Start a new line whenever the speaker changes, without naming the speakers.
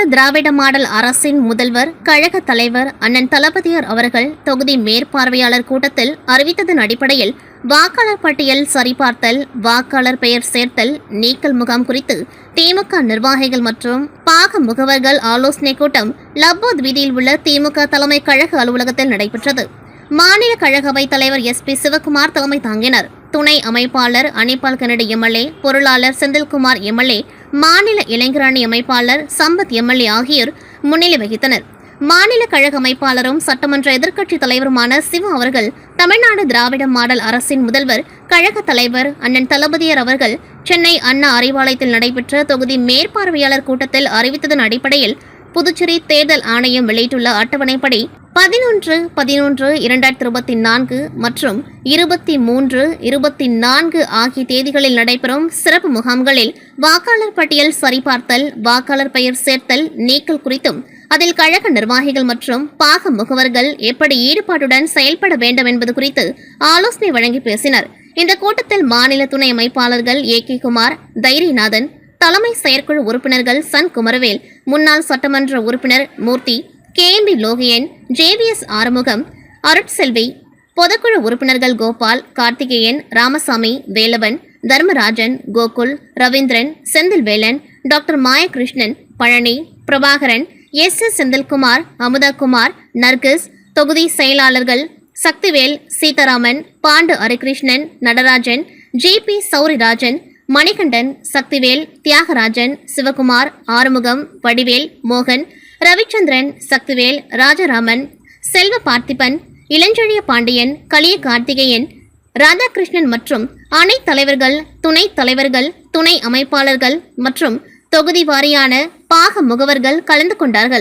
தமிழ்நாடு திராவிட model அரசின் முதல்வர் கழக தலைவர் அண்ணன் தளபதியார் அவர்கள் தொகுதி மேற்பார்வையாளர் கூட்டத்தில் அறிவித்ததன் அடிப்படையில் வாக்காளர் பட்டியல் சரிபார்த்தல் வாக்காளர் பெயர் சேர்த்தல் நீக்கல் முகாம் குறித்து திமுக நிர்வாகிகள் மற்றும் பாக முகவர்கள் ஆலோசனை கூட்டம் லப்போத் வீதியில் உள்ள திமுக தலைமை கழக அலுவலகத்தில் நடைபெற்றது. மாநில கழகவை தலைவர் எஸ் பி சிவகுமார் தலைமை தாங்கினர். துணை அமைப்பாளர் அனிபால் கனடி எம்எல்ஏ பொருளாளர் செந்தில்குமார் எம்எல்ஏ மாநில இளைஞரணி அமைப்பாளர் சம்பத் எம்எல்ஏ ஆகியோர் முன்னிலை வகித்தனர். மாநில கழக அமைப்பாளரும் சட்டமன்ற எதிர்க்கட்சித் தலைவருமான சிவா அவர்கள் தமிழ்நாடு திராவிட மாடல் அரசின் முதல்வர் கழக தலைவர் அண்ணன் தளபதியர் அவர்கள் சென்னை அண்ணா அறிவாலயத்தில் நடைபெற்ற தொகுதி மேற்பார்வையாளர் கூட்டத்தில் அறிவித்ததன் அடிப்படையில் புதுச்சேரி தேர்தல் ஆணையம் வெளியிட்டுள்ள அட்டவணைப்படி பதினொன்று பதினொன்று இரண்டாயிரத்தி இருபத்தி நான்கு மற்றும் இருபத்தி மூன்று இருபத்தி நான்கு ஆகிய தேதிகளில் நடைபெறும் சிறப்பு முகாம்களில் வாக்காளர் பட்டியல் சரிபார்த்தல் வாக்காளர் பெயர் சேர்த்தல் நீக்கல் குறித்தும் அதில் கழக நிர்வாகிகள் மற்றும் பாக முகவர்கள் எப்படி ஈடுபாட்டுடன் செயல்பட வேண்டும் என்பது குறித்து ஆலோசனை வழங்கி பேசினர். இந்த கூட்டத்தில் மாநில துணை அமைப்பாளர்கள் ஏ. கே. குமார் தைரியநாதன் தலைமை செயற்குழு உறுப்பினர்கள் சன் குமரவேல் முன்னாள் சட்டமன்ற உறுப்பினர் Moorthy K M P Lokiyan J V S Arumugam Arulselvi பொதுக்குழு உறுப்பினர்கள் Gopal Karthikeyan Ramasamy Velavan Dharmarajan Gokul Ravindran Senthilvelan doctor Mayakrishnan Palani Prabakaran S S Senthilkumar Amuthakumar Nargis தொகுதி செயலாளர்கள் சக்திவேல் சீதாராமன் பாண்டு ஹரிகிருஷ்ணன் நடராஜன் ஜி பி சௌரிராஜன் மணிகண்டன் சக்திவேல் தியாகராஜன் சிவகுமார் ஆறுமுகம் வடிவேல் மோகன் ரவிச்சந்திரன் சக்திவேல் ராஜராமன் செல்வ பார்த்திபன் இளஞ்செழிய பாண்டியன் கலிய கார்த்திகேயன் ராதாகிருஷ்ணன் மற்றும் அணை தலைவர்கள் துணைத் தலைவர்கள் துணை அமைப்பாளர்கள் மற்றும் தொகுதி வாரியான பாக முகவர்கள் கலந்து கொண்டார்கள்.